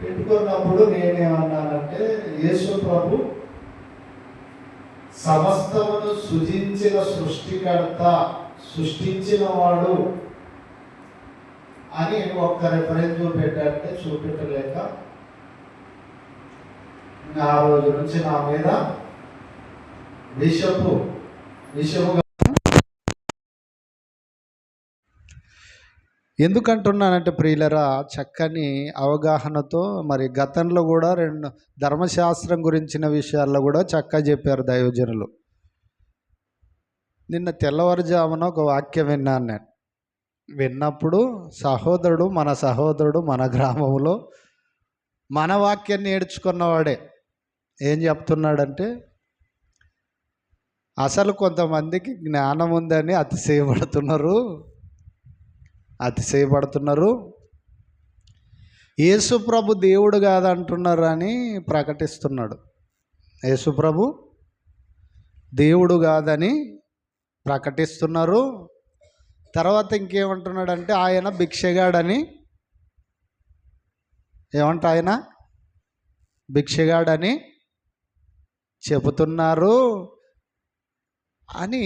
పెట్టుకున్నప్పుడు నేనేమన్నానంటే యేసు ప్రభు సమస్తమును సృజించిన సృష్టికర్త సృష్టించిన వాడు అని ఒక్క రిఫరెన్స్ చూపెట్టంటే చూపెట్టలేక ఆ రోజు నుంచి నా మీద విషపు విషముగా ఎందుకంటున్నానంటే ప్రియులరా చక్కని అవగాహనతో మరి గతంలో కూడా రెండు ధర్మశాస్త్రం గురించిన విషయాల్లో కూడా చక్కగా చెప్పారు దైవజనులు. నిన్న తెల్లవారుజామున ఒక వాక్యం విన్నాను నేను. విన్నప్పుడు సహోదరుడు మన సహోదరుడు మన గ్రామంలో మన వాక్యాన్ని నేర్చుకున్నవాడే. ఏం చెప్తున్నాడంటే అసలు కొంతమందికి జ్ఞానం ఉందని అతిశయపడుతున్నారు. అతిశయపడుతున్నారు. యేసుప్రభు దేవుడు కాదంటున్నారు అని ప్రకటిస్తున్నాడు. యేసుప్రభు దేవుడు కాదని ప్రకటిస్తున్నారు. తర్వాత ఇంకేమంటున్నాడంటే ఆయన భిక్షగాడని. ఏమంట ఆయన? భిక్షగాడని చెబుతున్నారు. అని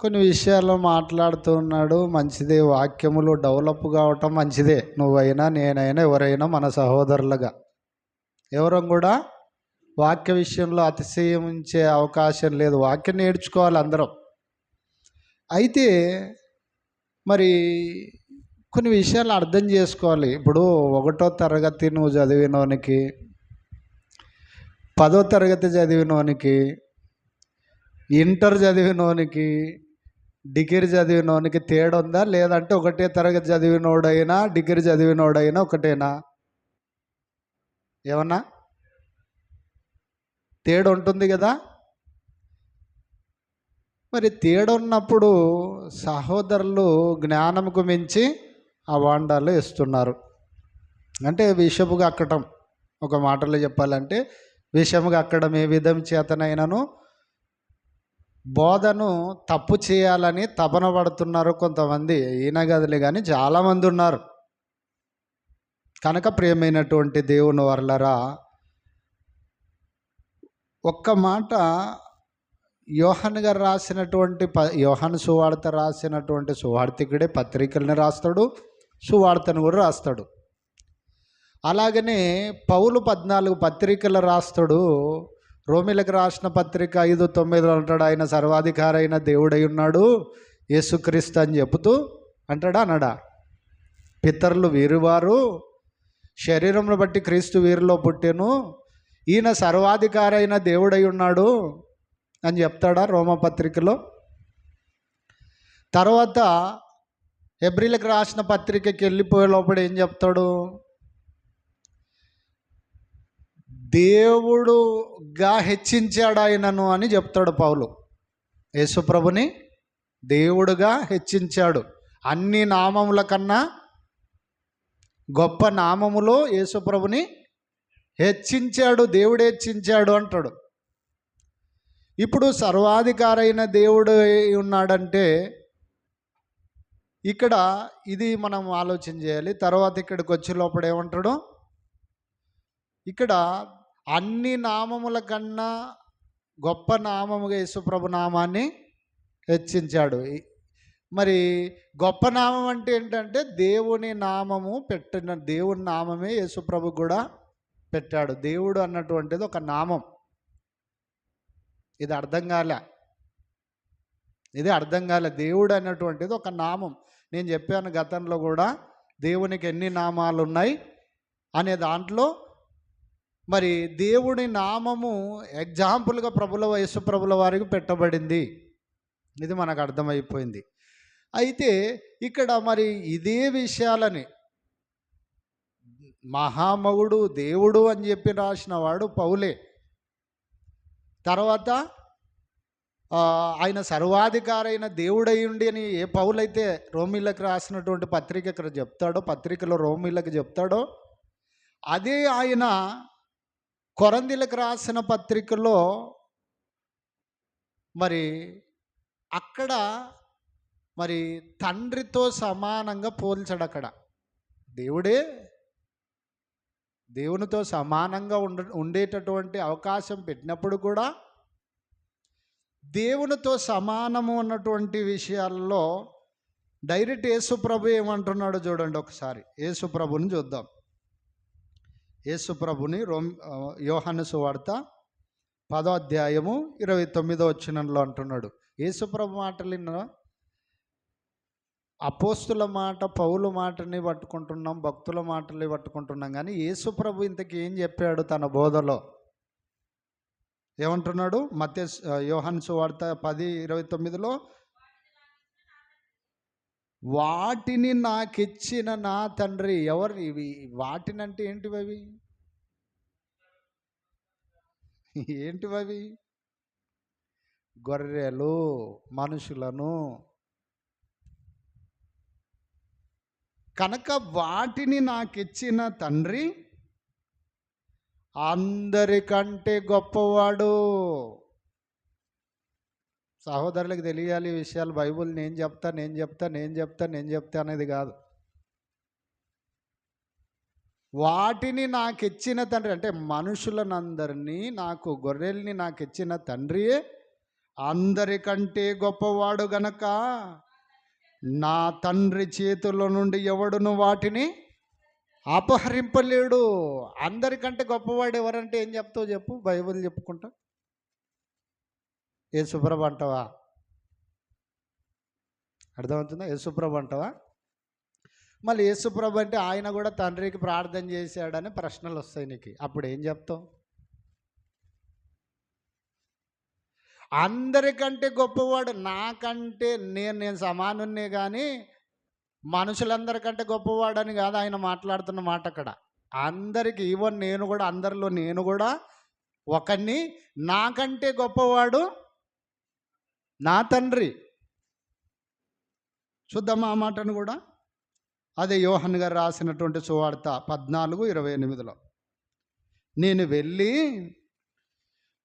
కొన్ని విషయాల్లో మాట్లాడుతున్నాడు మంచిదే వాక్యములు డెవలప్ కావటం మంచిదే. నువ్వైనా నేనైనా ఎవరైనా మన సహోదరులుగా. ఎవరం కూడా వాక్య విషయంలో అతిశయించే అవకాశం లేదు. వాక్యం నేర్చుకోవాలి అందరం. అయితే మరి కొన్ని విషయాలు అర్థం చేసుకోవాలి. ఇప్పుడు ఒకటో తరగతి నువ్వు చదివినోనికి పదో తరగతి చదివినోనికి ఇంటర్ చదివినోనికి డిగ్రీ చదివినోనికి తేడా ఉందా లేదంటే ఒకటే తరగతి చదివినోడైనా డిగ్రీ చదివినోడైనా ఒకటేనా? ఏమన్నా? తేడా ఉంటుంది కదా? మరి తేడా ఉన్నప్పుడు సహోదరులు జ్ఞానంకు మించి ఆ వాండాలు ఇస్తున్నారు. అంటే విషపుగా అక్కడం ఒక మాటలో చెప్పాలంటే విషముగా అక్కడం ఏ విధం చేతనైనాను? బోధను తప్పు చేయాలని తపన పడుతున్నారు కొంతమంది ఈయన గదిలే కానీ చాలామంది ఉన్నారు. కనుక ప్రియమైనటువంటి దేవుని వర్లరా ఒక్క మాట యోహన్ గారు రాసినటువంటి ప యోహన్ సువార్త రాసినటువంటి సువార్థికుడే పత్రికల్ని రాస్తాడు సువార్తను కూడా రాస్తాడు. అలాగనే పౌలు పద్నాలుగు పత్రికలు రాస్తాడు రోమిలకు రాసిన పత్రిక ఐదు తొమ్మిది అంటాడు ఆయన సర్వాధికారి అయిన దేవుడై ఉన్నాడు యేసుక్రీస్తు అని చెబుతూ అంటాడా అనడా పితరులు వీరువారు శరీరంను బట్టి క్రీస్తు వీరిలో పుట్టెను ఈయన సర్వాధికారి అయిన దేవుడై ఉన్నాడు అని చెప్తాడా రోమపత్రికలో తర్వాత ఎబ్రిలకు రాసిన పత్రికకి వెళ్ళిపోయే లోపల ఏం చెప్తాడు? దేవుడుగా హెచ్చించాడు ఆయనను అని చెప్తాడు పౌలు. యేసుప్రభుని దేవుడుగా హెచ్చించాడు. అన్ని నామముల కన్నా గొప్ప నామములో యేసుప్రభుని హెచ్చించాడు దేవుడు హెచ్చించాడు అంటాడు. ఇప్పుడు సర్వాధికారైన దేవుడు ఉన్నాడంటే ఇక్కడ ఇది మనం ఆలోచన చేయాలి. తర్వాత ఇక్కడికి వచ్చే లోపల ఏమంటాడు? ఇక్కడ అన్ని నామముల కన్నా గొప్ప నామముగా యేసుప్రభు నామాన్ని హెచ్చించాడు. ఈ- మరి గొప్ప నామం అంటే ఏంటంటే దేవుని నామము పెట్టిన దేవుని నామమే యేసుప్రభు కూడా పెట్టాడు. దేవుడు అన్నటువంటిది ఒక నామం. ఇది అర్థం కాలే. ఇది అర్థం కాలే. దేవుడు అన్నటువంటిది ఒక నామం. నేను చెప్పాను గతంలో కూడా దేవునికి ఎన్ని నామాలు ఉన్నాయి అనే దాంట్లో మరి దేవుడి నామము ఎగ్జాంపుల్గా ప్రభుల వయసు ప్రభుల వారికి పెట్టబడింది. ఇది మనకు అర్థమైపోయింది. అయితే ఇక్కడ మరి ఇదే విషయాలని మహామగుడు దేవుడు అని చెప్పి రాసిన వాడు పౌలే. తర్వాత ఆయన సర్వాధికారైన దేవుడై ఉండి అని ఏ పౌలైతే రోమిలకు రాసినటువంటి పత్రిక ఇక్కడ చెప్తాడో పత్రికలో రోమిలకు చెప్తాడో అదే ఆయన కొరందిలకు రాసిన పత్రికలో మరి అక్కడ మరి తండ్రితో సమానంగా పోల్చాడు అక్కడ దేవుడే దేవునితో సమానంగా ఉండ ఉండేటటువంటి అవకాశం పెట్టినప్పుడు కూడా దేవునితో సమానము ఉన్నటువంటి విషయాల్లో డైరెక్ట్ యేసుప్రభు ఏమంటున్నాడో చూడండి ఒకసారి. యేసుప్రభుని చూద్దాం. యేసుప్రభుని రోమ్ ఆ, యోహాను సువార్త పదో అధ్యాయము ఇరవై తొమ్మిదో వచ్చినంలో అంటున్నాడు. యేసుప్రభు మాటలు విన్నా అపోస్తుల మాట పౌల మాటని పట్టుకుంటున్నాం భక్తుల మాటని పట్టుకుంటున్నాం కానీ యేసుప్రభు ఇంతకీ ఏం చెప్పాడు తన బోధలో? ఏమంటున్నాడు? మత్య యోహన్సు సువార్త పది ఇరవై తొమ్మిదిలో వాటిని నాకిచ్చిన నా తండ్రి ఎవరు ఇవి వాటిని అంటే ఏంటివి అవి ఏంటివి అవి గొర్రెలు మనుషులను. కనుక వాటిని నాకిచ్చిన తండ్రి అందరికంటే గొప్పవాడు. సహోదరులకు తెలియాలి ఈ విషయాలు. బైబుల్ నేను చెప్తా నేను చెప్తా నేను చెప్తా నేను చెప్తా అనేది కాదు. వాటిని నాకు ఇచ్చిన తండ్రి అంటే మనుషులనందరినీ నాకు గొర్రెల్ని నాకు ఇచ్చిన తండ్రియే అందరికంటే గొప్పవాడు గనక నా తండ్రి చేతుల్లో నుండి ఎవడును వాటిని అపహరింపలేడు. అందరికంటే గొప్పవాడు ఎవరంటే ఏం చెప్తావు చెప్పు. బైబిల్ చెప్పుకుంటా. యేసుప్రభ అంటావా? అర్థమవుతుందా? యేసుప్రభ అంటావా? మళ్ళీ యేసుప్రభు అంటే ఆయన కూడా తండ్రికి ప్రార్థన చేశాడని ప్రశ్నలు వస్తాయి నీకు. అప్పుడు ఏం చెప్తావు? అందరికంటే గొప్పవాడు నాకంటే నేను నేను సమానున్నే కానీ మనుషులందరికంటే గొప్పవాడని కాదు ఆయన మాట్లాడుతున్న మాట అక్కడ. అందరికి ఈవెన్ నేను కూడా అందరిలో నేను కూడా ఒకరిని నాకంటే గొప్పవాడు నా తండ్రి. చూద్దామా ఆ మాటను కూడా. అదే యోహన్ గారు రాసినటువంటి సువార్త పద్నాలుగు ఇరవై ఎనిమిదిలో. నేను వెళ్ళి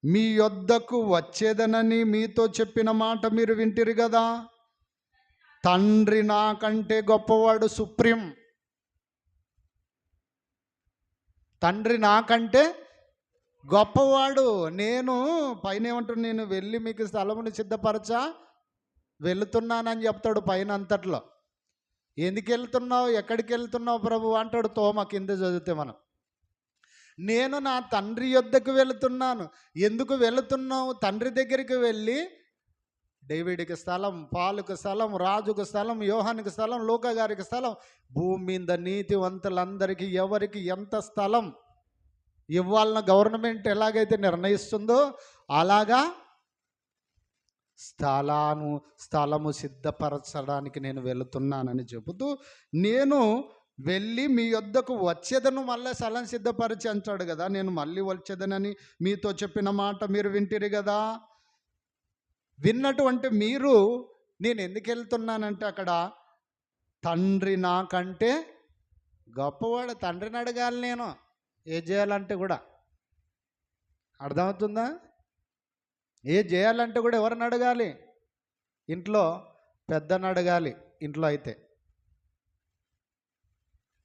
మీ యొద్దకు వచ్చేదనని మీతో చెప్పిన మాట మీరు వింటిరి కదా తండ్రి నాకంటే గొప్పవాడు సుప్రీం. తండ్రి నాకంటే గొప్పవాడు. నేను పైన ఏమంటాడు నేను వెళ్ళి మీకు స్థలముని సిద్ధపరచా వెళుతున్నానని చెప్తాడు పైన అంతట్లో ఎందుకు వెళ్తున్నావు? ఎక్కడికి వెళ్తున్నావు ప్రభు? అంటాడు తోమ కింద చదివితే మనం. నేను నా తండ్రి యొద్దకు వెళుతున్నాను. ఎందుకు వెళుతున్నావు? తండ్రి దగ్గరికి వెళ్ళి డేవిడ్కి స్థలం పాలుకు స్థలం రాజుకు స్థలం యోహానికి స్థలం లోకగారికి స్థలం భూమి మీద నీతివంతులందరికీ ఎవరికి ఎంత స్థలం ఇవ్వాలన్న గవర్నమెంట్ ఎలాగైతే నిర్ణయిస్తుందో అలాగా స్థలాను స్థలము సిద్ధపరచడానికి నేను వెళుతున్నానని చెబుతూ నేను వెళ్ళి మీ యొద్దకు వచ్చేదను మళ్ళీ స్థలం సిద్ధపరిచి అంటాడు కదా నేను మళ్ళీ వచ్చేదనని మీతో చెప్పిన మాట మీరు వింటిరి కదా. విన్నటువంటి మీరు నేను ఎందుకు వెళ్తున్నానంటే అక్కడ తండ్రి నాకంటే గొప్పవాడు తండ్రిని అడగాలి నేను. ఏం చేయాలంటే కూడా. అర్థమవుతుందా? ఏ చేయాలంటే కూడా ఎవరిని అడగాలి? ఇంట్లో పెద్దని అడగాలి ఇంట్లో అయితే.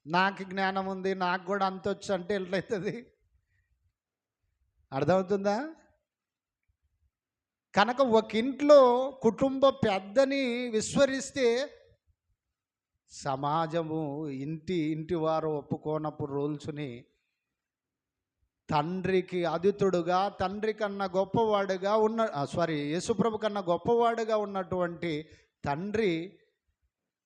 నాకు జ్ఞానం ఉంది నాకు కూడా అంత వచ్చు అంటే ఎట్లయితుంది అర్థమవుతుందా? కనుక ఒక ఇంట్లో కుటుంబ పెద్దని విస్మరిస్తే సమాజము ఇంటి ఇంటి వారు ఒప్పుకోనప్పుడు రూల్స్ని తండ్రికి అదితుడుగా తండ్రి కన్నా గొప్పవాడుగా ఉన్న సారీ యేసుప్రభు కన్నా గొప్పవాడుగా ఉన్నటువంటి తండ్రి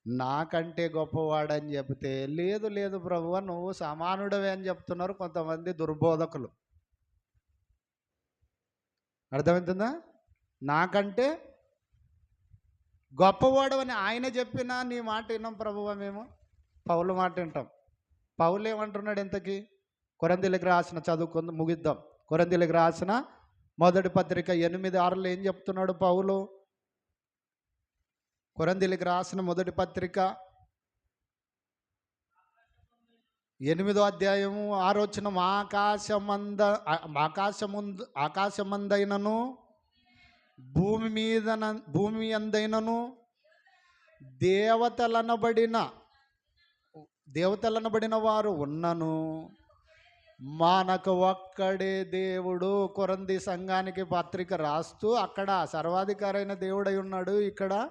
నాకంటే గొప్పవాడని చెబితే లేదు లేదు ప్రభువ నువ్వు సమానుడవే అని చెప్తున్నారు కొంతమంది దుర్బోధకులు. అర్థమవుతుందా? నాకంటే గొప్పవాడు అని ఆయన చెప్పినా నీ మాట విన్నాం ప్రభువ మేము? పౌలు మాట వింటాం. పౌలు ఏమంటున్నాడు ఇంతకీ? కొరందీలకు రాసిన చదువుకుంది ముగిద్దాం. కొరందీలకు రాసిన మొదటి పత్రిక ఎనిమిది ఆరులో ఏం చెప్తున్నాడు పౌలు? కొరందీలకు రాసిన మొదటి పత్రిక ఎనిమిదో అధ్యాయము ఆరోచన ఆకాశమంద ఆకాశముందు ఆకాశమందైనను భూమి మీద భూమి అందైనను దేవతలనబడిన దేవతలనబడిన వారు ఉన్నను. మనకు ఒక్కడే దేవుడు. కొరంది సంఘానికి పత్రిక రాస్తూ అక్కడ సర్వాధికారైన దేవుడై ఉన్నాడు. ఇక్కడ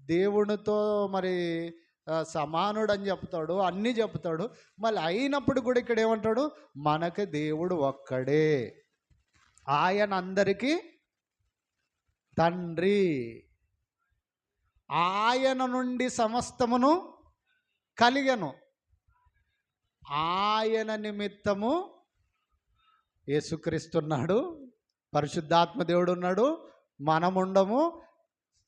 దేవునితో మరి సమానుడు అని చెప్తాడు. అన్నీ చెప్తాడు. మళ్ళీ అయినప్పుడు కూడా ఇక్కడ ఏమంటాడు? మనకు దేవుడు ఒక్కడే. ఆయన అందరికీ తండ్రి. ఆయన నుండి సమస్తమును కలిగను. ఆయన నిమిత్తము యేసుక్రీస్తున్నాడు పరిశుద్ధాత్మ దేవుడు ఉన్నాడు మనముండము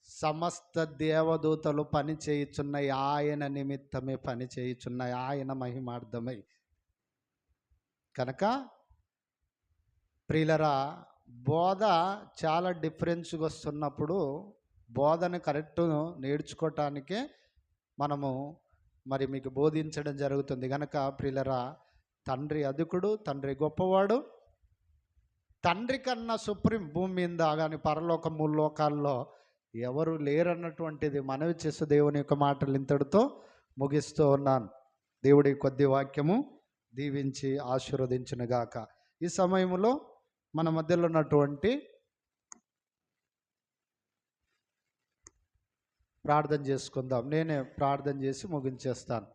సమస్త దేవదూతలు పని చేయుచున్నాయి ఆయన నిమిత్తమే పని చేయుచున్నాయి ఆయన మహిమార్థమై. కనుక ప్రియులరా బోధ చాలా డిఫరెన్స్గా వస్తున్నప్పుడు బోధను కరెక్ట్ నేర్చుకోవటానికే మనము మరి మీకు బోధించడం జరుగుతుంది. కనుక ప్రిలరా తండ్రి అధికుడు తండ్రి గొప్పవాడు తండ్రి కన్నా సుప్రీం భూమి మీద కానీ పరలోక లోకాల్లో ఎవరు లేరన్నటువంటిది మనవి చేస్తూ దేవుని యొక్క మాటలు ఇంతటితో ముగిస్తూ ఉన్నాను. దేవుడి కొద్ది వాక్యము దీవించి ఆశీర్వదించునుగాక. ఈ సమయంలో మన మధ్యలో ఉన్నటువంటి ప్రార్థన చేసుకుందాం. నేనే ప్రార్థన చేసి ముగించేస్తాను.